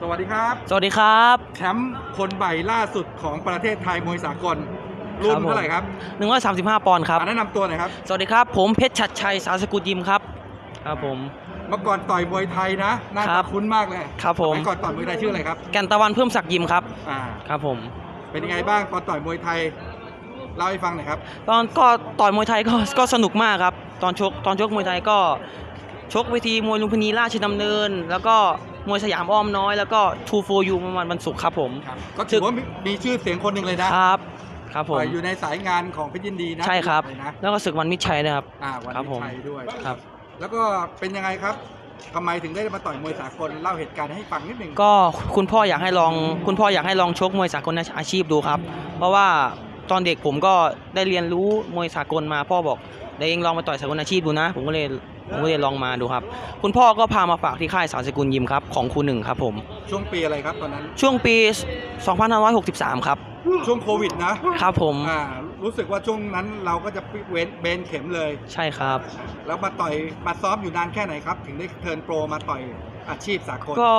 สวัสดีครับ สวัสดีครับ แชมป์คนใหม่ล่าสุดของประเทศไทยมวยสากล รุ่นครับผมเท่าไหร่ครับ135ปอนด์ครับอะแนะนำตัวหน่อยครับ สวัสดีครับ ผมเพชรชัดชัยสารสกุลยิมครับ ครับผม เมื่อก่อนต่อยมวยไทยนะหน้าครัตาบคุ้นมากเลย ครับผมสยก่อนต่อยมวยไทยชื่ออะไรครับแก่นตะวันเพิ่มศักดิ์ยิมครับ อ่า ครับผม เป็นยังไงบ้างตอนต่อยมวยไทยเล่าให้ฟังหน่อยครับ ตอนก็ต่อยมวยไทยก็ก็สนุกมากครับ ตอนชกตอนชกมวยไทยก็ชกเวทีมวยลุมพินีราชดำเนิน แล้วก็ มวยสยามอ้อมน้อยแล้วก็ทูโฟยูประมาณวันศุกร์ครับผมก็ถือว่ามีมีชื่อเสียงคนหนึ่งเลยนะครับ ครับผมต่อยอยู่ในสายงานของเพชรยินดีนะใช่ครับเลยนะแล้วก็ศึกวันมิตรชัยนะครับอ่าวันครับนี้ผมชัยด้วยครับ แล้วก็เป็นยังไงครับทำไมถึงได้มาต่อยมวยสากลเล่าเหตุการณ์ให้ฟังนิดหนึ่งก็คุณพ่ออยากให้ลอง คุณพ่ออยากให้ลองชกมวยสากลอาชีพดูครับ เพราะว่าตอนเด็กผมก็ได้เรียนรู้มวยสากลมาพ่อบอกเดี๋ยวเองลองมาต่อยสากลอาชีพดูนะ ผมก็เลย ผมก็เลยลองมาดูครับ คุณพ่อก็พามาฝากที่ค่ายสารสกุลยิมครับของครูหนึ่งครับผม ช่วงปีอะไรครับตอนนั้น ช่วงปี 2563 ครับ ช่วงโควิดนะครับผมอ่ารู้สึกว่าช่วงนั้นเราก็จะเว้นเบนเข็มเลย ใช่ครับ แล้วมาต่อยมาซ้อมอยู่นานแค่ไหนครับ ถึงได้เทิร์นโปรมาต่อยอาชีพสากลก็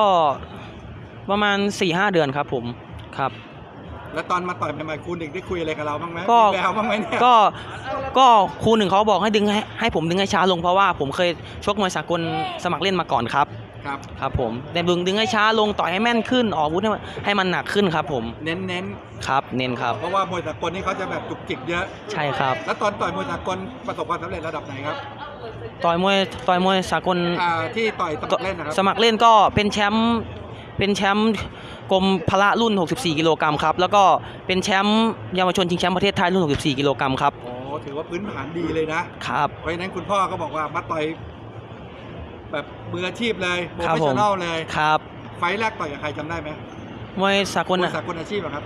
ประมาณ4-5เดือนครับผมครับ แล้วตอนมาต่อยใหม่ๆคุณหนึ่งได้คุยอะไรกับเราบ้างไหมก็ มีแววบ้างไหมเนี่ยก็ก็ครูหนึ่งเขาบอกให้ดึงให้ให้ผมดึงให้ช้าลงเพราะว่าผมเคยชกมวยสากลสมัครเล่นมาก่อนครับครับ ครับ ผมแต่ดึงดึงให้ช้าลงต่อยให้แม่นขึ้นออกอาวุธให้มันให้มันหนักขึ้นครับ ผมเน้นเน้นครับ เน้นครับ ๆ เพราะว่ามวยสากลนี่เขาจะแบบจุกจิกเยอะ ใช่ครับ แล้วตอนต่อยมวยสากลประสบความสำเร็จระดับไหนครับต่อยมวยต่อยมวยสากลอ่าที่ต่อยสมัครเล่นนะครับสมัครเล่นก็เป็นแชมป์เป็นแชมป์ กรมพละรุ่น 64 กิโลกรัมครับ แล้วก็เป็นแชมป์เยาวชนชิงแชมป์ประเทศไทยรุ่น 64 กิโลกรัมครับโอ้ถือว่าพื้นฐานดีเลยนะครับ เพราะฉะนั้นคุณพ่อก็บอกว่ามาต่อยแบบมืออาชีพเลยโปรครับเฟชผชั่มนอลเลย ครับไฟล์แรกต่อยกับใครจำได้ไหมมวยสากลมวยนะ สากลอาชีพอะครับ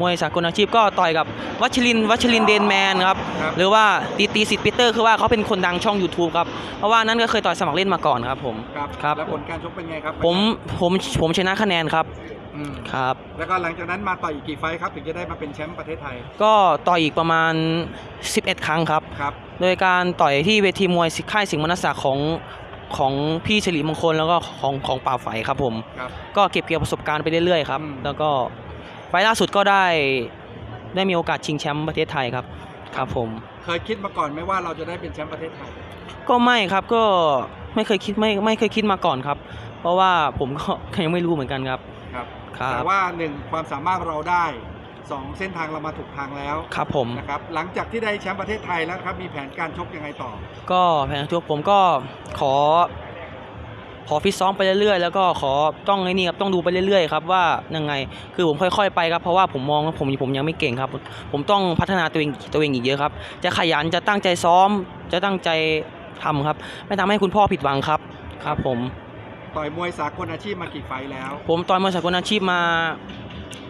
มวยสากลอาชีพก็ต่อยกับวัชรินทร์วัชรินทร์เดนแมนครับ ครับ หรือว่าตีตีสิทธิ์ปีเตอร์คือว่าเขาเป็นคนดังช่อง YouTube ครับ เพราะว่านั้นก็เคยต่อยสมัครเล่นมาก่อนครับผม ครับ ครับ แล้วผลการชกเป็นไงครับผมผมผมชนะคะแนนครับ อืมครับ แล้วก็หลังจากนั้นมาต่อยอีกกี่ไฟล์ครับถึงจะได้มาเป็นแชมป์ประเทศไทยก็ต่อยอีกประมาณ 11 ครั้งครับ ครับโดยการต่อยที่เวทีมวยค่ายสิงห์มนัสสาของของพี่สิริมงคลแล้วก็ของของป่าไฝครับผม ครับ ก็เก็บเกี่ยวประสบการณ์ไปเรื่อยๆครับ อืม แล้วก็ไฟล์ล่าสุดก็ได้ได้มีโอกาสชิงแชมป์ประเทศไทยครับ ครับผม เคยคิดมาก่อนไหมว่าเราจะได้เป็นแชมป์ประเทศไทย ก็ไม่ครับก็ไม่เคยคิดไม่ไม่เคยคิดมาก่อนครับ เพราะว่าผมก็ ยังไม่รู้เหมือนกันครับ ครับครับ แต่ว่าหนึ่งความสามารถเราได้สองเส้นทางเรามาถูกทางแล้วครับผม นะครับหลังจากที่ได้แชมป์ประเทศไทยแล้วครับมีแผนการชกยังไงต่อ ก็แผนทัวผมก็ขอ ขอฟิตซ้อมไปเรื่อยๆ แล้วก็ขอต้องไอ้นี่ครับต้องดูไปเรื่อยๆครับว่ายังไงคือผมค่อยๆไปครับเพราะว่าผมมองว่าผมผมยังไม่เก่งครับ ผมต้องพัฒนาตัวเองตัวเองอีกเยอะครับ จะขยันจะตั้งใจซ้อม จะตั้งใจทำครับ ไม่ทำให้คุณพ่อผิดหวังครับ ครับผม ต่อยมวยสากลอาชีพมากี่ไฟล์แล้ว ผมต่อยมวยสากลอาชีพมา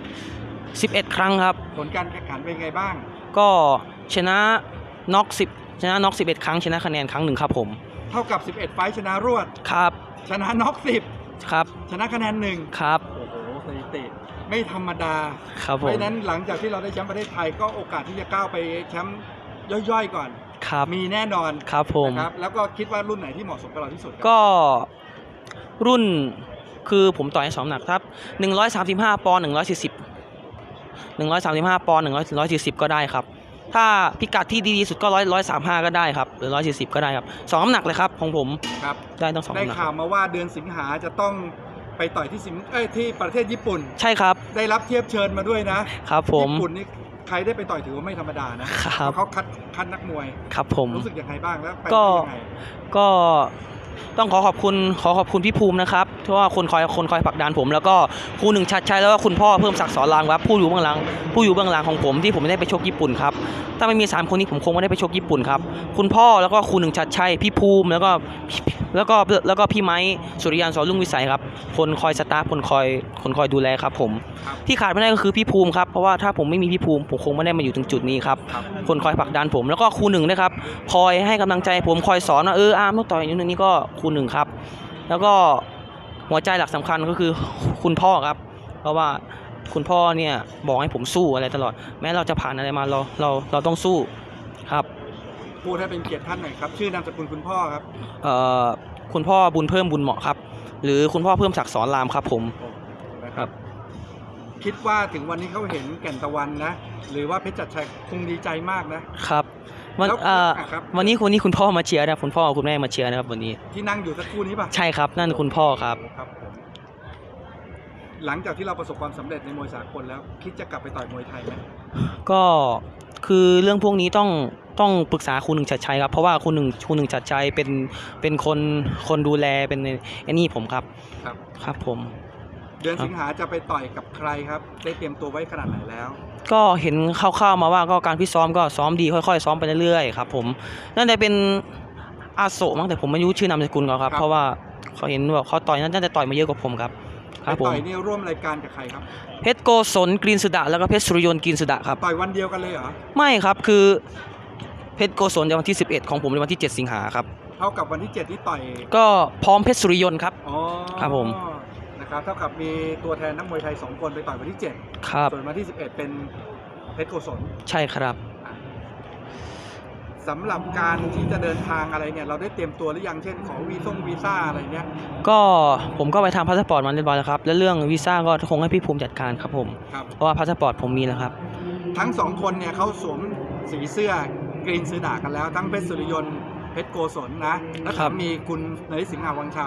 11 ครั้งครับ ผลการแข่งขันเป็นไงบ้าง ก็ชนะน็อก10ชนะน็อก11 ครั้งชนะคะแนนครั้งหนึ่งครับผมเท่ากับ 11 ไฟล์ชนะรวด ครับชนะน็อกครับ10 ชนะคะแนนหนึ่งครับโอ้โหสถิติไม่ธรรมดา ครับเพผราะมฉะนั้นหลังจากที่เราได้แชมป์ประเทศไทยก็โอกาสที่จะก้าวไปแชมป์ย่อยๆก่อน ครับมีแน่นอนครับผม นะครับแล้วก็คิดว่ารุ่นไหนที่เหมาะสมกับเราที่สุดครับก็ รุ่นคือผมต่อยให้สองหนักครับ135ปอนด์140 135ปอนด์140ก็ได้ครับ ถ้าพิกัดที่ดีที่สุดก็100 135ก็ได้ครับ หรือ140ก็ได้ครับสองน้ำหนักเลยครับของผมครับได้ต้องสองได้น้ำหนักข่าวมาว่าเดือนสิงหาจะต้องไปต่อยที่สิงเอ้ยที่ประเทศญี่ปุ่น ใช่ครับได้รับเทียบเชิญมาด้วยนะครับผม ญี่ปุ่นนี่ใครได้ไปต่อยถือว่าไม่ธรรมดานะครับ เพราะเขาคัดคัดนักมวย ครับผม รู้สึกยังไงบ้างแล้วไปก็ ได้ยังไงก็ ต้องขอขอบคุณขอขอบคุณพี่ภูมินะครับที่ว่าคนคอยคนคอยผลักดันผม แล้วก็ครูหนึ่งชัดชัยแล้วก็คุณพ่อเพิ่มศักดิ์สอนรางครับผู้อยู่เบื้องหลัง ผู้อยู่เบื้องหลังของผมที่ผมไม่ได้ไปชกญี่ปุ่นครับถ้าไม่มีสามคนนี้ผมคงไม่ได้ไปชกญี่ปุ่นครับคุณพ่อแล้วก็ครูหนึ่งชัดชัยพี่ภูมิแล้วก็ แล้วก็แล้วก็พี่ไม้สุริยันสอนลุงวิสัยครับคนคอยสตาฟคนคอยคนคอยดูแลครับผมครับที่ขาดไม่ได้ก็คือพี่ภูมิครับเพราะว่าถ้าผมไม่มีพี่ภูมิผมคงไม่ได้มาอยู่ถึงจุดนี้ครับครับคนคอยผลักดันผมแล้วก็ครูหนึ่งนะครับคอยให้กำลังใจผมคอยสอนว่าเอออาร์มต้องต่อยอย่างนี้นี่ก็ครูหนึ่งครับ แล้วก็หัวใจหลักสำคัญก็คือคุณพ่อครับ เพราะว่าคุณพ่อเนี่ยบอกให้ผมสู้อะไรตลอด แม้เราจะผ่านอะไรมาเราเราเราต้องสู้ครับ พูดให้เป็นเกียรติท่านหน่อยครับ ชื่อนามสกุลคุณพ่อครับ เอ่อคุณพ่อบุญเพิ่มบุญเหมาะครับ หรือคุณพ่อเพิ่มศักดิ์สอนรามครับผม นะครับ คิดว่าถึงวันนี้เขาเห็นแก่นตะวันนะ หรือว่าเพชรจัดชัยคงดีใจมากนะ ครับวันแล้วเอ่ออะครับ วันนี้วันนี้คุณพ่อมาเชียร์นะคุณพ่อกับคุณแม่มาเชียร์นะครับวันนี้ ที่นั่งอยู่สักครู่นี้ป่ะใช่ครับ นั่นคุณพ่อครับ ครับผมหลังจากที่เราประสบความสำเร็จในมวยสากลแล้ว คิดจะกลับไปต่อยมวยไทยไหมก็ คือเรื่องพวกนี้ต้องต้องปรึกษาคุณหนึ่งชัดชัยครับ เพราะว่าคุณหนึ่งคุณหนึ่งชัดชัยเป็นเป็นคนคนดูแลเป็นไอ้นี่ผมครับครับ ครับผม เดือนครับสิงหาจะไปต่อยกับใครครับ ได้เตรียมตัวไว้ขนาดไหนแล้ว ก็เห็นคร่าวๆมาว่าก็การพิตซ้อมก็ซ้อมดีค่อยๆ ซ้อมไปเรื่อยๆครับผมนั่นจะเป็นอาโซมั้งแต่ผมไม่รู้ชื่อนามสกุลเขาครับครับ เพราะว่าเขาเห็นว่าเขาต่อยน่าจะต่อยมาเยอะกว่าผมครับ คไปรับผมต่อยนี่ร่วมรายการกับใครครับเพชรโกศลกรีนสุดะแล้วก็เพชรสุริยนต์กรีนสุดะครับต่อยวันเดียวกันเลยเหรอไม่ครับคือเพชรโกศลในวันที่ 11 ของผมในวันที่ 7 สิงหาครับเท่ากับวันที่เจ็ดที่ต่อยก็พร้อมเพชรสุริยนต์ครับอ๋อครับผมนะครับเท่ากับมีตัวแทนนักมวยไทยสองคนไปต่อยวันที่เจ็ดครับส่วนวันที่สิบเอ็ดเป็นเพชรโกศลใช่ครับ สำหรับการที่จะเดินทางอะไรเนี่ย เราได้เตรียมตัวหรือยังเช่น ขอวีซ่งวีซ่าอะไรเนี้ยก็ผมก็ไปทำพาสปอร์ตมาเรียบร้อยแล้วครับ แล้วเรื่องวีซ่าก็คงให้พี่ภูมิจัดการครับผม ครับ เพราะว่าพาสปอร์ตผมมีแล้วครับ ทั้งสองคนเนี่ยเขาสวมสีเสื้อกรีนซื้อดากันแล้ว ทั้งเพชรสุริยนต์เพชรโกศลนะ แล้วครับมีคุณนริสิงห์อาวังชา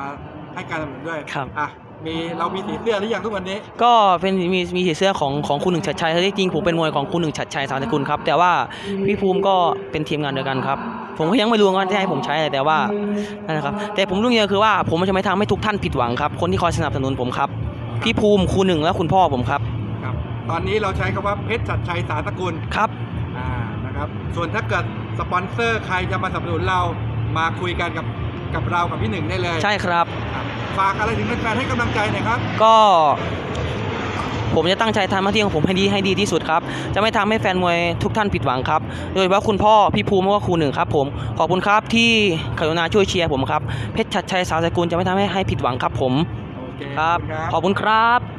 ให้การสนับสนุนด้วยครับ อะ มีเรามีสีเสื้อหรือยังทุกวันนี้ ก็เป็นมีมีสีเสื้อของของคุณหนึ่งชัดชัยที่จริงผมเป็นมวยของคุณหนึ่งชัดชัยสารสกุลครับ แต่ว่าพี่ภูมิก็เป็นทีมงานเดียวกันครับ ผมก็ยังไม่รู้ว่าจะให้ผมใช้อะไรแต่ว่านั่นนะครับ แต่ผมรู้อย่างเดียวคือว่าผมจะไม่ทำให้ทุกท่านผิดหวังครับ คนที่คอยสนับสนุนผมครับ พี่ภูมิครูหนึ่งและคุณพ่อผมครับครับ ตอนนี้เราใช้คำว่าเพชรจัดชัยสารตระกุลครับอ่านะครับ ส่วนถ้าเกิดสปอนเซอร์ใครจะมาสนับสนุนเรามาคุยกันกับ กับเรากับพี่หนึ่งได้เลยใช่ครับ ครับฝากอะไรถึงแฟนๆให้กำลังใจหน่อยครับ ก็ ผมจะตั้งใจทำหน้าที่ของผมให้ดีให้ดีที่สุดครับ จะไม่ทำให้แฟนมวยทุกท่านผิดหวังครับ โดยเฉพาะคุณพ่อพี่ภูมิและครูหนึ่งครับผม ขอบคุณครับที่กรุณาช่วยเชียร์ผมครับ เพชรชัดชัยสาวสกุลจะไม่ทำให้ให้ผิดหวังครับผม โอเคครับขขออบบคุณคุณครับ